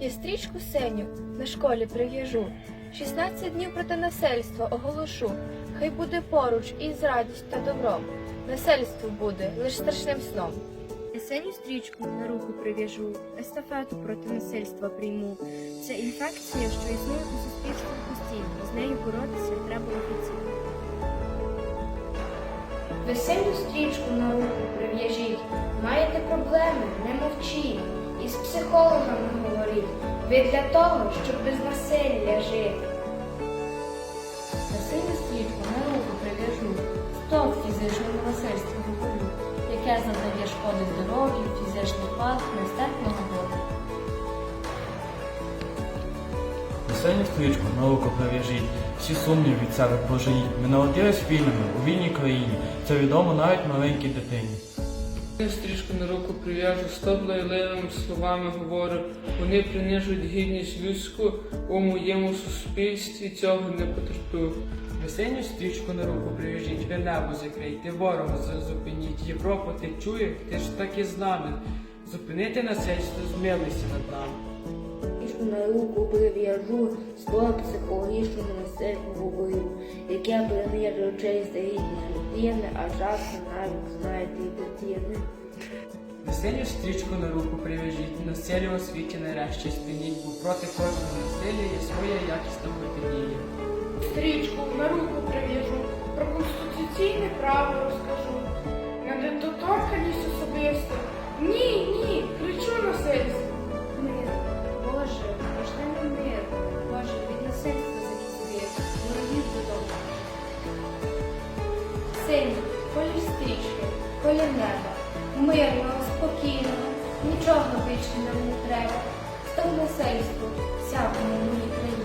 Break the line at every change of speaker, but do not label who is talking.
Я стрічку синю на школі прив'яжу. 16 днів проти насельства оголошу. Хай буде поруч із радістю та добром. Насельство буде лиш страшним сном. Я синю стрічку на руку прив'яжу, естафету проти насильства прийму. Це інфекція, що існує у суспільстві постійно. З нею боротися треба офіційно. Ви синю стрічку на руку прив'яжіть. Маєте проблеми, не мовчіть. Із психологами говоріть. Ви для того, щоб без насилля жити.
На синю стрічку на руку прив'яжу, стоп фізичному насильству говорю, яке завдає шкоди здоров'ю, фізичний пад, нестерпного болю.
Останню стрічку на руку прив'яжіть, всі сумніви від себе поженіть. Ми народились вільними у вільній країні. Це відомо навіть маленькій дитині.
Я стрічку на руку прив'яжу, стоп лайливими словами говорю. Вони принижують гідність людську у моєму суспільстві, цього не потерплю.
Весенню стрічку на руку прив'яжіть, ви небо закрийте, ворога зупиніть. Європа, ти чуєш, ти ж так і з нами. Зупинити насильство, змилися над нами.
На руку прив'яжу, стоп психологічному насильству говорю, яке принижує честь та гідність людини, а часом навіть і дитини.
Весенню стрічку на руку прив'яжіть, насилля у світі нарешті спиніть, бо проти кожного насилля є своя якісна протидія.
Стрічку на руку прив'яжу, про конституційне право розкажу. На недоторканість особисто. Ні, ні, кричу насильство.
Мир, Боже, важливий мир, Боже, від насильства ворогів додому. Синій, колір стрічки, колір неба, мирно, спокійно, нічого більше нам не треба. Тому сельську, сяку на моїй країні.